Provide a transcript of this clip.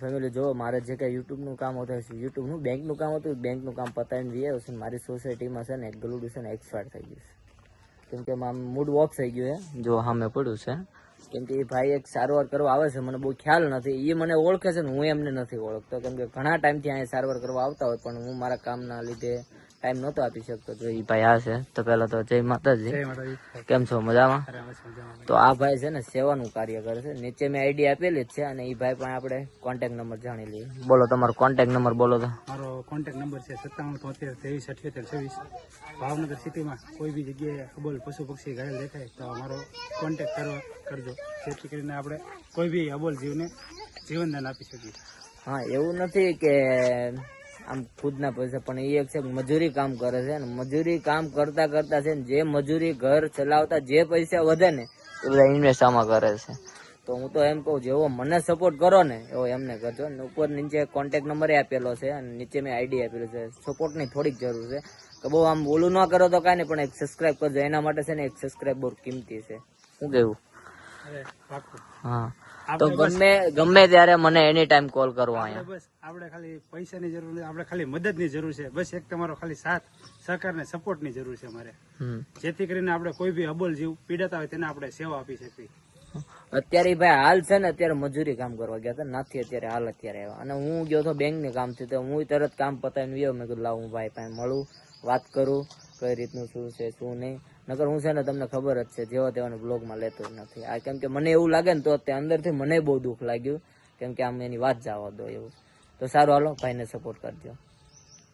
Family, જો મારે જે કાંઈ યુટ્યુબનું કામ હતું યુટ્યુબનું, બેંકનું કામ હતું બેંકનું કામ પતાવીને વી આવ્યો છે મારી સોસાયટીમાં છે ને ગલુડું છે ને એક્સપાયર થઈ ગયું છે. કેમ કે મૂડ ઓફ થઈ ગયું છે, જો સામે પડ્યું છે. કેમ કે એ ભાઈ એક સારવાર કરવા આવે છે, મને બહુ ખ્યાલ નથી. એ મને ઓળખે છે ને હું એમને નથી ઓળખતો. કેમ કે ઘણા ટાઈમથી અહીંયા સારવાર કરવા આવતા હોય, પણ હું મારા કામના લીધે ટાઈમ નહોતો આપી શકતો. તો એ ભાઈ આ છે તો પહેલાં તો જય માતાજી. કેમ છો? મજામાં? તો આ ભાઈ છે ને સેવાનું કાર્ય કરે છે. નીચે મેં આઈડી આપેલી જ છે અને એ ભાઈ પણ આપણે કોન્ટેક્ટ નંબર જાણી લઈએ. બોલો તમારો કોન્ટેક નંબર બોલો તો. મારો કોન્ટેક્ટ નંબર છે સત્તાવન તોતેર ત્રેવીસ અઠ્યોતેર છવ્વીસ. ભાવનગર સિટીમાં કોઈ બી જગ્યાએ અબોલ પશુ પક્ષી ઘાયલ દેખાય તો મારો કોન્ટેક કરવા કરજો. જેથી કરીને આપણે કોઈ બી અબોલ જીવને જીવનદાન આપી શકીએ. હા એવું નથી કે આમ ખુદના પૈસા પણ એ એક છે મજૂરી કામ કરે છે અને મજૂરી કામ કરતા કરતા છે ને જે મજૂરી ઘર ચલાવતા જે પૈસા વધે ને એ બધા ઇન્વેસ્ટ આમાં કરે છે. તો હું તો એમ કહું જેવો મને સપોર્ટ કરો ને એવો એમને કરજો. ને ઉપર નીચે કોન્ટેક્ટ નંબર આપેલો છે અને નીચે મેં આઈડી આપેલું છે. સપોર્ટની થોડીક જરૂર છે. કે બહુ આમ બોલું ન કરો તો કાંઈ નહીં પણ એક સબસ્ક્રાઈબ કરજો. એના માટે છે ને એક સબસ્ક્રાઈબ બહુ કિંમતી છે. શું કેવું હા. તો ગમે ગમે ત્યારે મને એની ટાઈમ કોલ કરવો અહીંયા. બસ આપણે ખાલી પૈસાની જરૂર નથી આપણે ખાલી મદદની જરૂર છે. બસ એક તમારો ખાલી સાથ સહકાર ને સપોર્ટની જરૂર છે મારે જેથી કરીને આપણે કોઈ બી અબોલ જીવ પીડાતા હોય તેને આપણે સેવા આપી શકીએ. અત્યારે ભાઈ હાલ છે ને અત્યારે મજૂરી કામ કરવા ગયા હતા. નથી અત્યારે હાલ અત્યારે આવ્યા. અને હું ગયો તો બેંક ને કામથી તો હું તરત કામ પતાવીને ગયો મેં કીધું લાવ હું ભાઈ પાસે મળું વાત કરું કઈ રીતનું શું છે શું નહીં. નકર હું છે ને તમને ખબર જ છે, જેવા તેવાનું બ્લોગમાં લેતો જ નથી. આ કેમ કે મને એવું લાગે ને તો તે અંદરથી મને બહુ દુઃખ લાગ્યું. કેમ કે આમ એની વાત જવા દો એવું. તો સારું, હાલો, ભાઈને સપોર્ટ કરજો.